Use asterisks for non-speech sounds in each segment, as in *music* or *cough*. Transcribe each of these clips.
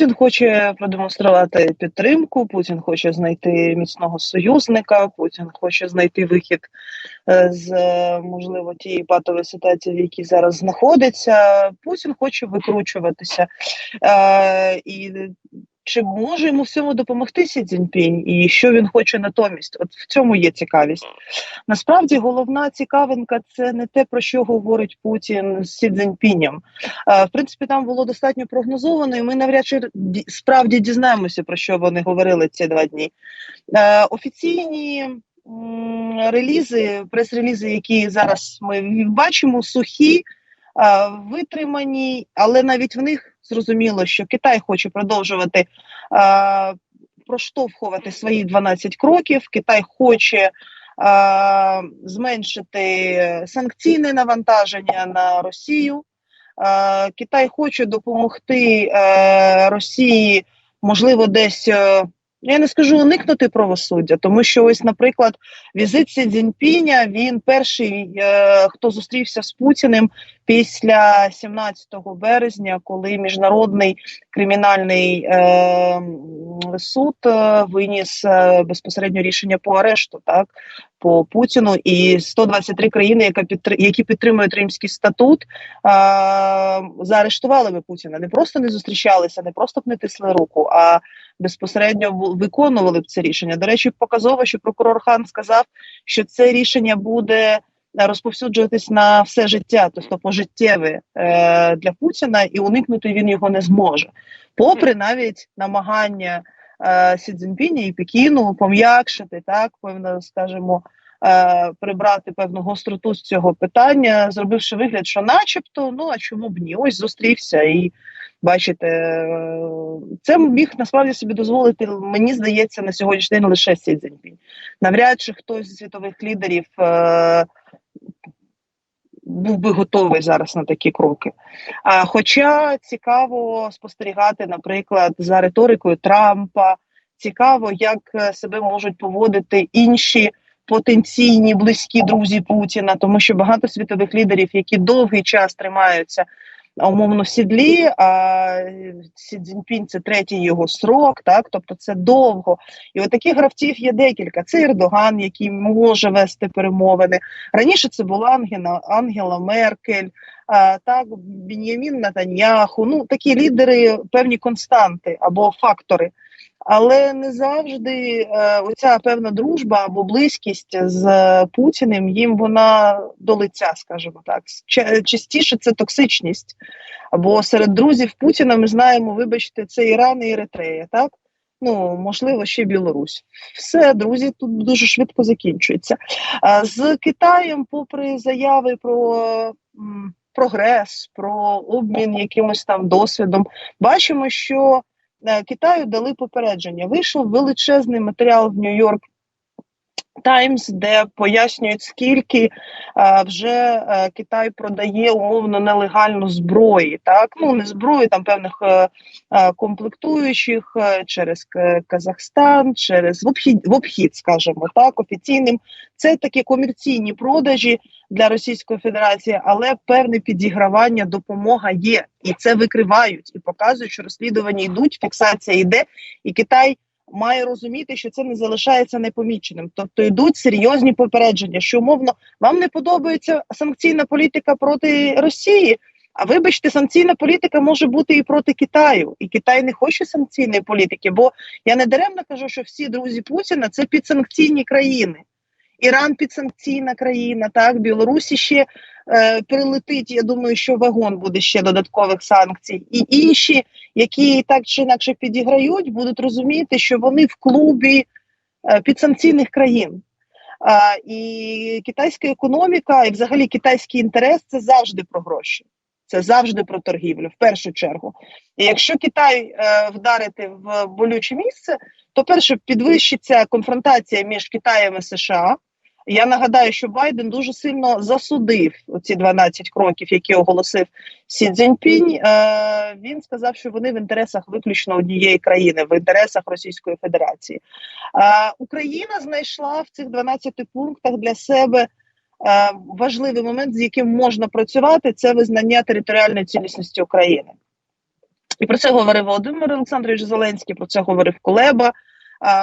Путін хоче продемонструвати підтримку. Путін хоче знайти міцного союзника. Путін хоче знайти вихід е, з можливо тієї патової ситуації, в якій зараз знаходиться. Путін хоче викручуватися е, і чи може йому всьому допомогти Сі Цзіньпінь і що він хоче натомість? От в цьому є цікавість. Насправді головна цікавинка це не те, про що говорить Путін з Сі Цзіньпінем. В принципі, там було достатньо прогнозовано, і ми навряд чи справді дізнаємося, про що вони говорили ці два дні. Офіційні релізи, прес-релізи, які зараз ми бачимо, сухі. Витримані, але навіть в них зрозуміло, що Китай хоче продовжувати а, проштовхувати свої 12 кроків. Китай хоче а, зменшити санкційне навантаження на Росію. А, Китай хоче допомогти а, Росії, можливо, десь. А, я не скажу уникнути правосуддя, тому що ось, наприклад, візит Сі Цзіньпіня, він перший, е, хто зустрівся з Путіним після 17 березня, коли міжнародний кримінальний е, суд е, виніс е, безпосередньо рішення по арешту, так по Путіну, і 123 країни, яка які підтримують Римський статут, е, заарештували би Путіна. Не просто не зустрічалися, не просто б не тисли руку, а безпосередньо виконували б це рішення. До речі, показово, що прокурор Хан сказав, що це рішення буде розповсюджуватись на все життя, тобто пожиттєве е, для Путіна, і уникнути він його не зможе, попри навіть намагання е, Сі Цзіньпіні і Пекіну пом'якшити так, певно, скажімо, е, прибрати певну гостроту з цього питання, зробивши вигляд, що, начебто, ну а чому б ні? Ось зустрівся і. Бачите, е, це міг насправді собі дозволити. Мені здається, на сьогоднішній день лише Сі Цзіньпінь. Навряд чи хтось з світових лідерів е, був би готовий зараз на такі кроки. А, Хоча цікаво спостерігати, наприклад, за риторикою Трампа, цікаво, як е, себе можуть поводити інші. Потенційні близькі друзі Путіна, тому що багато світових лідерів, які довгий час тримаються умовно сідлі, а Сі Цзіньпінь – це третій його срок, так тобто це довго. І от таких гравців є декілька. Це Ердоган, який може вести перемовини. Раніше це була Ангела, Ангела Меркель, а, так Бін'ямін Натаньяху. Ну такі лідери, певні константи або фактори але не завжди е, оця певна дружба або близькість з Путіним їм вона до лиця, скажімо так. Частіше це токсичність. Або серед друзів Путіна ми знаємо, вибачте, це Іран і Еритрея, так? Ну, можливо, ще Білорусь. Все, друзі, тут дуже швидко закінчується. З Китаєм, попри заяви про прогрес, про обмін якимось там досвідом, бачимо, що Е, Китаю дали попередження. Вийшов величезний матеріал в Нью-Йорк Таймс, де пояснюють, скільки е, вже е, Китай продає умовно нелегальну зброї, так ну не зброї там певних а, комплектуючих через Казахстан, через в обхід, в обхід, скажімо так, офіційним. Це такі комерційні продажі для Російської Федерації, але певне підігравання допомога є, і це викривають і показують, що розслідування йдуть, фіксація йде, і Китай має розуміти, що це не залишається непоміченим. Тобто йдуть серйозні попередження, що умовно вам не подобається санкційна політика проти Росії. А вибачте, санкційна політика може бути і проти Китаю, і Китай не хоче санкційної політики. Бо я не даремно кажу, що всі друзі Путіна це підсанкційні країни. Іран підсанкційна країна, так Білорусі ще е, прилетить. Я думаю, що вагон буде ще додаткових санкцій, і інші, які так чи інакше підіграють, будуть розуміти, що вони в клубі е, підсанкційних країн. А, І китайська економіка, і взагалі китайський інтерес це завжди про гроші. Це завжди про торгівлю, в першу чергу. І якщо Китай е, вдарити в болюче місце, то перше підвищиться конфронтація між Китаєм і США. Я нагадаю, що Байден дуже сильно засудив ці 12 кроків, які оголосив Сі Цзіньпінь. Е, Він сказав, що вони в інтересах виключно однієї країни, в інтересах Російської Федерації. Е, Україна знайшла в цих 12 пунктах для себе. Е, важливий момент, з яким можна працювати, це визнання територіальної цілісності України. І про це говорив Володимир Олександрович Зеленський. Про це говорив Кулеба.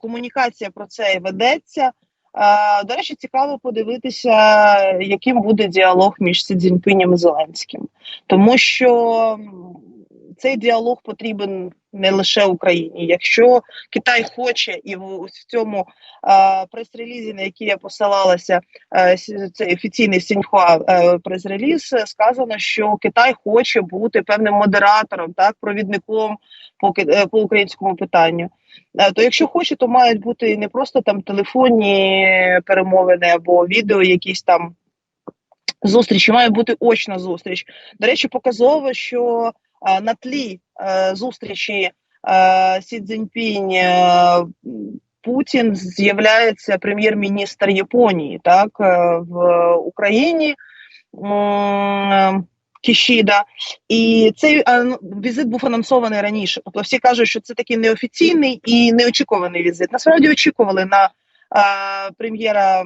Комунікація про це і ведеться. До речі, цікаво подивитися, яким буде діалог між Сі Цзіньпинем і Зеленським, тому що цей діалог потрібен не лише Україні. Якщо Китай хоче, і в цьому прес-релізі, на який я посилалася, це офіційний Сіньхуа прес-реліз, сказано, що Китай хоче бути певним модератором, так провідником по е, по українському питанню. Е, то якщо хоче, то мають бути не просто там телефонні перемовини або відео, якісь там зустрічі, має бути очна зустріч. До речі, показово, що на тлі е, зустрічі а, Сі Цзіньпінь Путін з'являється прем'єр-міністр Японії, так в Україні. Кішіда, і цей візит був анонсований раніше. Тобто всі кажуть, що це такий неофіційний і неочікуваний візит. Насправді очікували на а, прем'єра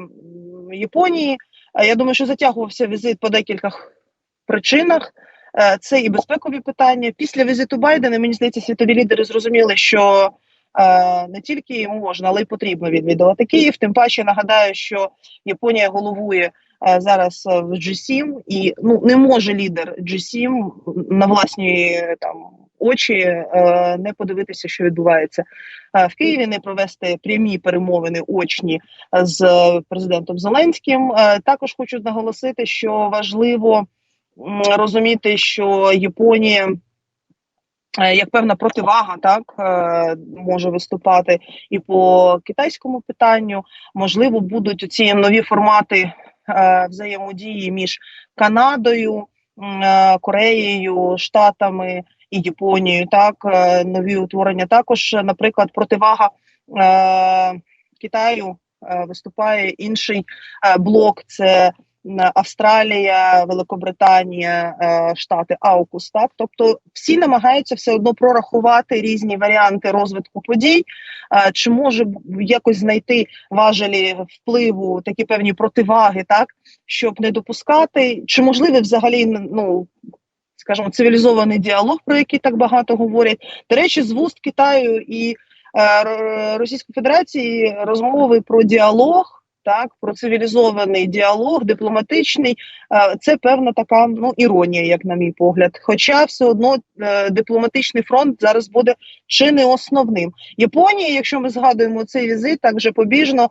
Японії. Я думаю, що затягувався візит по декілька причинах. Е, це і безпекові питання. Після візиту Байдена мені здається, світові лідери зрозуміли, що е, не тільки можна, але й потрібно відвідувати Київ. Тим паче нагадаю, що Японія головує Е, зараз е, в G7, і ну не може лідер G7 на власні там очі е, не подивитися, що відбувається в Києві, не провести прямі перемовини очні з президентом Зеленським. Також хочу наголосити, що важливо розуміти, що Японія. Як певна противага, так може виступати і по китайському питанню, можливо, будуть ці нові формати Е, взаємодії між Канадою, е, Кореєю, Штатами і Японією. Так, е, нові утворення. Також, наприклад, противага Китаю виступає інший блок. Це Австралія, Великобританія, е, Штати, Аукус. Так, тобто всі намагаються все одно прорахувати різні варіанти розвитку подій, е, чи може якось знайти важелі впливу, такі певні противаги, так щоб не допускати, чи можливий взагалі ну. Скажімо, цивілізований діалог, про який так багато говорять. До речі, з вуст Китаю і е, Російської Федерації розмови про діалог так про цивілізований діалог, дипломатичний. Е, це певна така ну іронія, як на мій погляд. Хоча все одно е, дипломатичний фронт зараз буде чи не основним. Японія, якщо ми згадуємо цей візит, так вже побіжно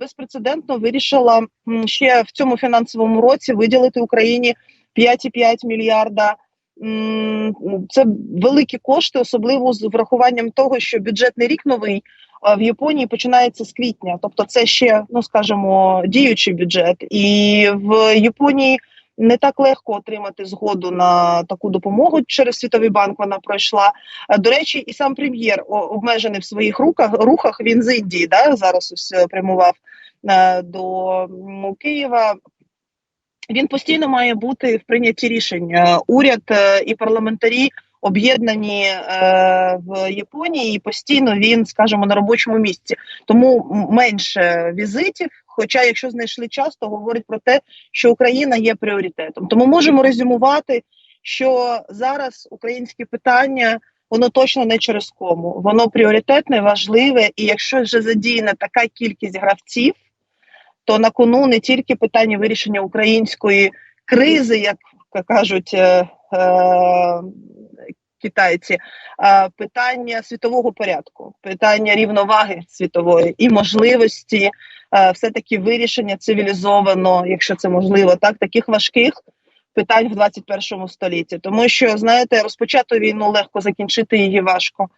безпрецедентно вирішила ще в цьому фінансовому році виділити Україні 5,5 мільярда. Це великі кошти, особливо з врахуванням того, що бюджетний рік новий в Японії починається з квітня, тобто це ще, ну скажімо, діючий бюджет, і в Японії не так легко отримати згоду на таку допомогу через світовий банк. Вона пройшла. До речі, і сам прем'єр обмежений в своїх руках рухах. Він з Індії да зараз ось е, прямував е, до Києва. Він постійно має бути в прийнятті рішень. Е, уряд і парламентарі об'єднані е, в Японії, і постійно він, скажімо, на робочому місці. Тому менше візитів. Хоча, якщо знайшли час, то говорить про те, що Україна є пріоритетом. Тому можемо резюмувати, що зараз українське питання. Воно точно не через кому, воно пріоритетне, важливе, і якщо вже задіяна така кількість гравців, то на кону не тільки питання вирішення української кризи, як кажуть е, е, китайці, питання світового порядку, питання рівноваги світової і можливості все таки вирішення цивілізовано, якщо це можливо, так таких важких. Питань в 21 столітті, тому що знаєте, розпочати війну легко закінчити її важко.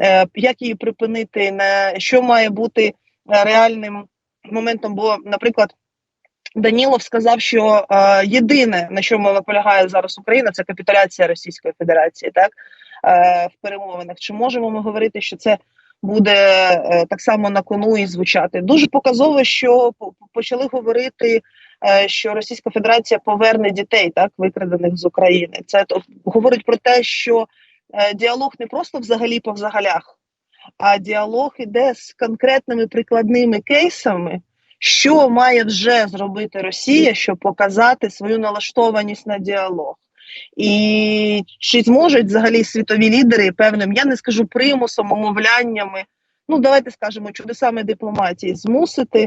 Е, як її припинити, на що має бути реальним моментом? Бо, наприклад, Данілов сказав, що е, єдине на чому наполягає зараз Україна, це капітуляція Російської Федерації, так е, в перемовинах. Чи можемо ми говорити, що це буде е, так само на кону і звучати? Дуже показово, що почали говорити, е, що Російська Федерація поверне дітей, так викрадених з України. Це то говорить про те, що е, діалог не просто взагалі по взагалях, а діалог іде з конкретними прикладними кейсами. Що має вже зробити Росія, щоб показати свою налаштованість на діалог? І чи зможуть взагалі світові лідери певним, я не скажу примусом, умовляннями, ну давайте скажемо, чудесами дипломатії змусити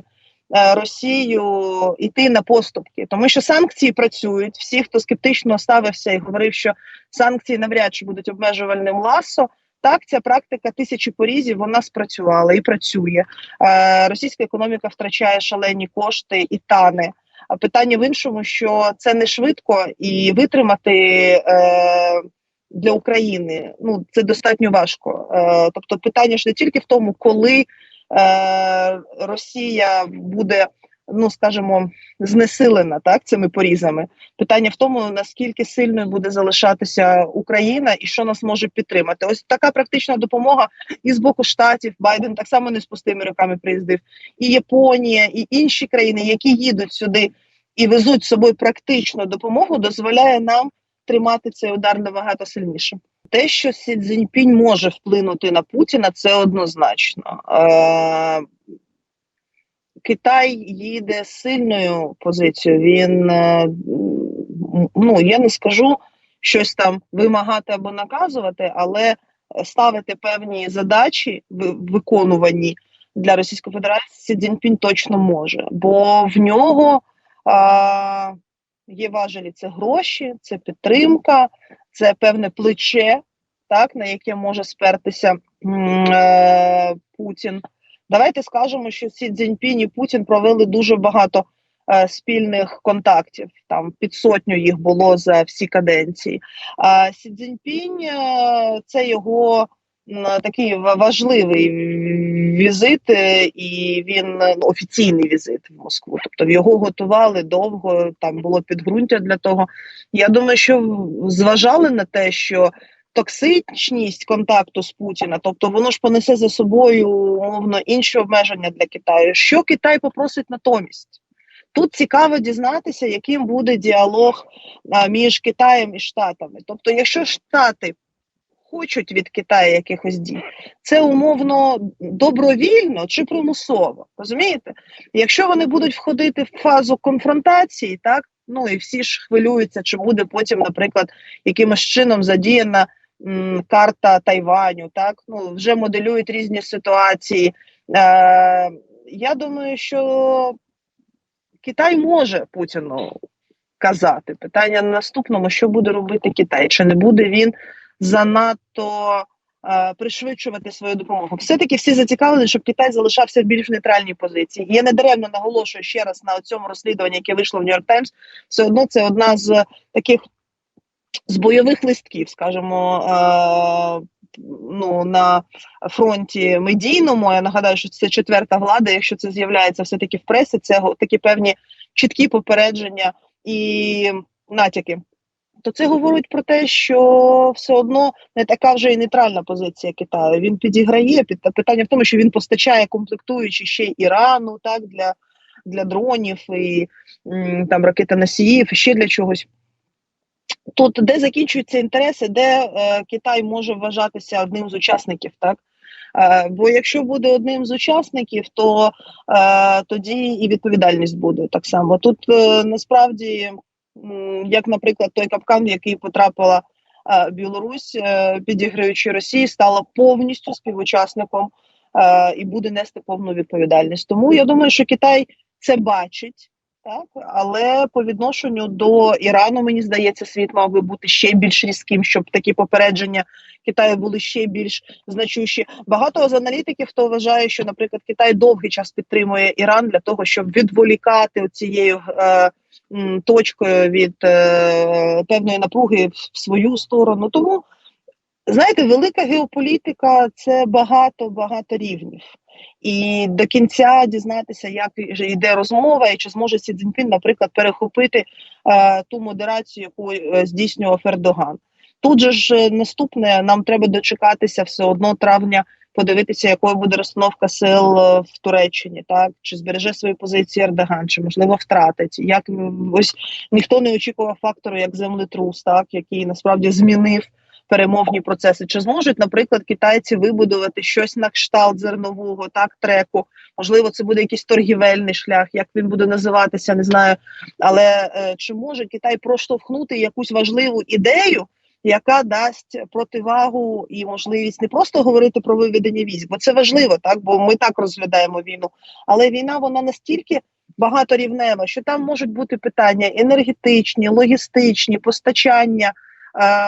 е, Росію йти на поступки, тому що санкції працюють. Всі, хто скептично ставився і говорив, що санкції навряд чи будуть обмежувальним ласо. Так, ця практика тисячі порізів вона спрацювала і працює. Е, Російська економіка втрачає шалені кошти і тане. А питання в іншому, що це не швидко і витримати е, для України ну це достатньо важко. Е, Тобто, питання ж не тільки в тому, коли е, Росія буде ну скажімо, знесилена так цими порізами. Питання в тому, наскільки сильною буде залишатися Україна і що нас може підтримати. Ось така практична допомога і з боку штатів Байден так само не з пустими руками приїздив, і Японія, і інші країни, які їдуть сюди і везуть з собою практичну допомогу, дозволяє нам тримати цей удар набагато сильніше. Те, що Сі Цзіньпінь може вплинути на Путіна, це однозначно. Е, Китай їде сильною позицією. Він е, ну я не скажу щось там вимагати або наказувати, але ставити певні задачі виконувані для Російської Федерації Цзіньпінь точно може, бо в нього а, є важелі це гроші, це підтримка, це певне плече, так на яке може спертися е, Путін. Давайте скажемо, що Сі Цзіньпінь і Путін провели дуже багато е, спільних контактів. Там під сотню їх було за всі каденції. А Сі Цзіньпінь е, – це його е, такий важливий візит, і він е, офіційний візит в Москву. Тобто його готували довго. Там було підґрунтя для того. Я думаю, що зважали на те, що токсичність контакту з Путіна, тобто воно ж понесе за собою умовно інші обмеження для Китаю. Що Китай попросить натомість? Тут цікаво дізнатися, яким буде діалог між Китаєм і Штатами. Тобто, якщо Штати хочуть від Китаю якихось дій, це умовно добровільно чи примусово. Розумієте? Якщо вони будуть входити в фазу конфронтації, так ну і всі ж хвилюються, чи буде потім, наприклад, якимось чином задіяна карта Тайваню, так ну вже моделюють різні ситуації. Е, Я думаю, що Китай може Путіну казати. Питання на наступному: що буде робити Китай? Чи не буде він занадто е, пришвидшувати свою допомогу? Все таки всі зацікавлені, щоб Китай залишався в більш нейтральній позиції. Я не даремно наголошую ще раз на цьому розслідуванні, яке вийшло в Нью-Йорк Таймс. Все одно це одна з таких з бойових листків, скажімо, е, ну на фронті медійному. Я нагадаю, що це четверта влада. Якщо це з'являється все таки в пресі, це такі певні чіткі попередження і натяки. То це говорить про те, що все одно не така вже і нейтральна позиція Китаю. Він підіграє під питання в тому, що він постачає комплектуючі ще й Ірану, так для для дронів і там ракетоносіїв, ще для чогось. Тут де закінчуються інтереси, де е, Китай може вважатися одним з учасників, так е, бо якщо буде одним з учасників, то е, тоді і відповідальність буде так само. Тут е, насправді, як, наприклад, той капкан, в який потрапила е, Білорусь, е, підіграючи Росії, стала повністю співучасником е, і буде нести повну відповідальність. Тому я думаю, що Китай це бачить так але по відношенню до Ірану мені здається, світ мав би бути ще більш різким, щоб такі попередження Китаю були ще більш значущі. Багато з аналітиків хто вважає, що, наприклад, Китай довгий час підтримує Іран для того, щоб відволікати цією е, точкою від е, певної напруги в свою сторону. Тому знаєте, велика геополітика це багато багато рівнів і до кінця дізнатися, як йде розмова, і чи зможе Сі Цзіньпін, наприклад, перехопити е, ту модерацію, яку е, здійснював Ердоган. Тут же ж е, наступне нам треба дочекатися все одно травня. Подивитися, якою буде розстановка сил е, в Туреччині, так чи збереже свої позиції Ердоган, чи можливо втратить. Як ось ніхто не очікував фактору, як землетрус, так який насправді змінив перемовні процеси. Чи зможуть, наприклад, китайці вибудувати щось на кшталт зернового, так треку? Можливо, це буде якийсь торгівельний шлях, як він буде називатися, не знаю. Але е, чи може Китай проштовхнути якусь важливу ідею? Яка дасть противагу і можливість не просто говорити про виведення військ, бо це важливо, так бо ми так розглядаємо війну. Але війна вона настільки багаторівнева, що там можуть бути питання енергетичні, логістичні, постачання,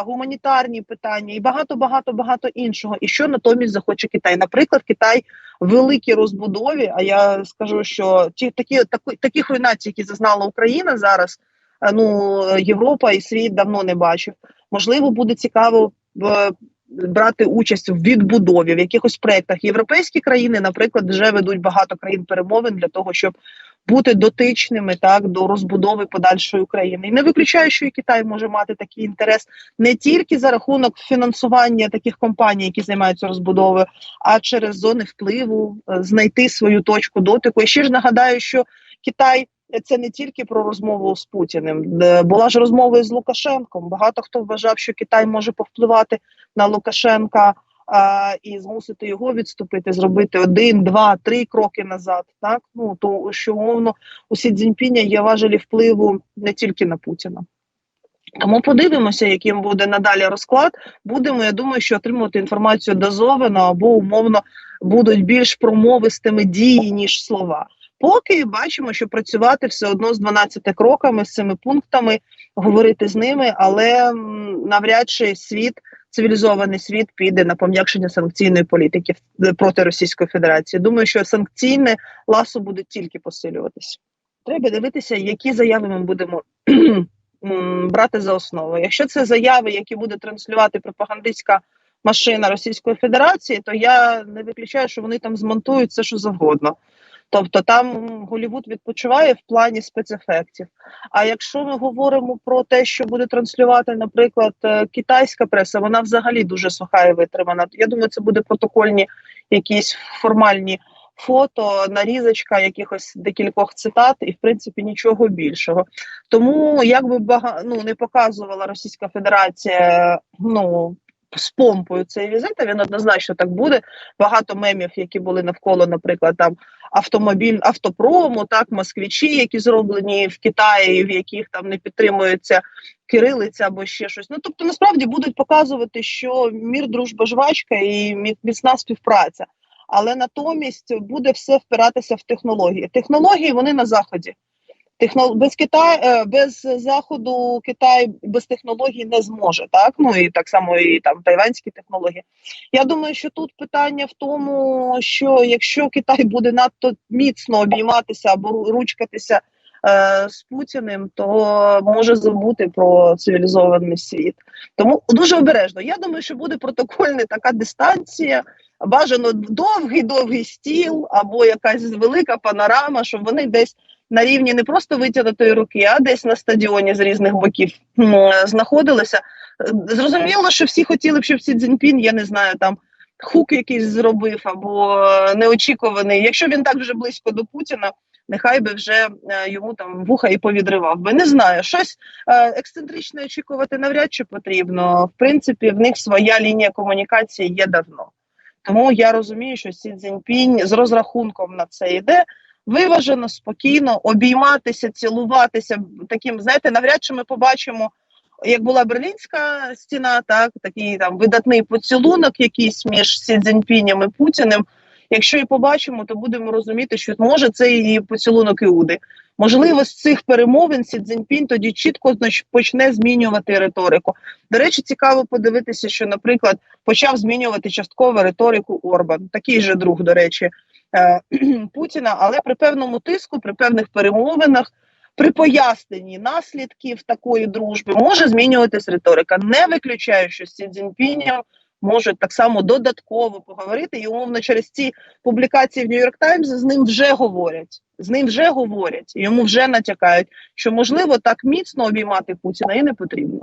гуманітарні питання і багато, багато, багато іншого. І що натомість захоче Китай? Наприклад, Китай великій розбудові. А я скажу, що ті такі такі, таких руйнацій, які зазнала Україна зараз. е, Ну Європа і світ давно не бачив. Можливо, буде цікаво е, брати участь в відбудові в якихось проєктах. Європейські країни, наприклад, вже ведуть багато країн перемовин для того, щоб бути дотичними так до розбудови подальшої України. І не виключаю, що і Китай може мати такий інтерес не тільки за рахунок фінансування таких компаній, які займаються розбудовою, а через зони впливу е, знайти свою точку дотику. І ще ж нагадаю, що Китай. Це не тільки про розмову з Путіним. Е, Була ж розмова з Лукашенком. Багато хто вважав, що Китай може повпливати на Лукашенка і змусити його відступити, зробити один, два, три кроки назад. Так ну то що умовно у Сі Цзіньпіня є важелі впливу не тільки на Путіна. Тому подивимося, яким буде надалі розклад. Будемо, я думаю, що отримувати інформацію дозовано або умовно будуть більш промовистими дії, ніж слова. Поки бачимо, що працювати все одно з 12 кроками, з цими пунктами, говорити з ними, але навряд чи світ, цивілізований світ піде на пом'якшення санкційної політики проти Російської Федерації. Думаю, що санкційне ласо буде тільки посилюватися. Треба дивитися, які заяви ми будемо *clears throat* брати за основу. Якщо це заяви, які буде транслювати пропагандистська машина Російської Федерації, то я не виключаю, що вони там змонтують все, що завгодно. Тобто там Голівуд відпочиває в плані спецефектів. А якщо ми говоримо про те, що буде транслювати, наприклад, е, китайська преса, вона взагалі дуже суха і витримана. Я думаю, це буде протокольні якісь формальні фото, нарізочка якихось декількох цитат, і в принципі нічого більшого. Тому як би бага... ну, не показувала Російська Федерація, ну. З помпою цей візит, він однозначно так буде. Багато мемів, які були навколо, наприклад, там автомобіль автопрому, так москвичі, які зроблені в Китаї, в яких там не підтримується кирилиця або ще щось. Ну тобто, насправді будуть показувати, що мір, дружба, жвачка і міцна співпраця. Але натомість буде все впиратися в технології. Технології вони на заході. Техно... без Китаю, е, без заходу Китай без технологій не зможе, так ну і так само і там тайванські технології. Я думаю, що тут питання в тому, що якщо Китай буде надто міцно обійматися або ручкатися е, з Путіним, то може забути про цивілізований світ. Тому дуже обережно. Я думаю, що буде протокольна така дистанція. Бажано довгий довгий стіл або якась велика панорама, щоб вони десь на рівні не просто витягнутої руки, а десь на стадіоні з різних боків знаходилися. Зрозуміло, що всі хотіли б, щоб Сі Цзіньпін, я не знаю, там хук якийсь зробив або неочікуваний. Якщо він так вже близько до Путіна, нехай би вже е, йому там вуха і повідривав би. Не знаю, щось е, ексцентричне очікувати навряд чи потрібно. В принципі, в них своя лінія комунікації є давно. Тому я розумію, що Сі Цзіньпінь з розрахунком на це йде виважено, спокійно обійматися, цілуватися. Таким, знаєте, навряд чи ми побачимо, як була берлінська стіна, так такий там видатний поцілунок, якийсь між Сі Цзіньпінем і Путіним. Якщо і побачимо, то будемо розуміти, що може це і поцілунок Іуди. Можливо, з цих перемовин Сі Цзіньпінь тоді чітко почне змінювати риторику. До речі, цікаво подивитися, що, наприклад, почав змінювати частково риторику Орбан, такий же друг, до речі, *clears throat* Путіна, але при певному тиску, при певних перемовинах, при поясненні наслідків такої дружби може змінюватись риторика. Не виключаю, що з Сі Цзіньпінем можуть так само додатково поговорити, і умовно через ці публікації в Нью-Йорк Таймс з ним вже говорять. З ним вже говорять, йому вже натякають, що можливо так міцно обіймати Путіна і не потрібно.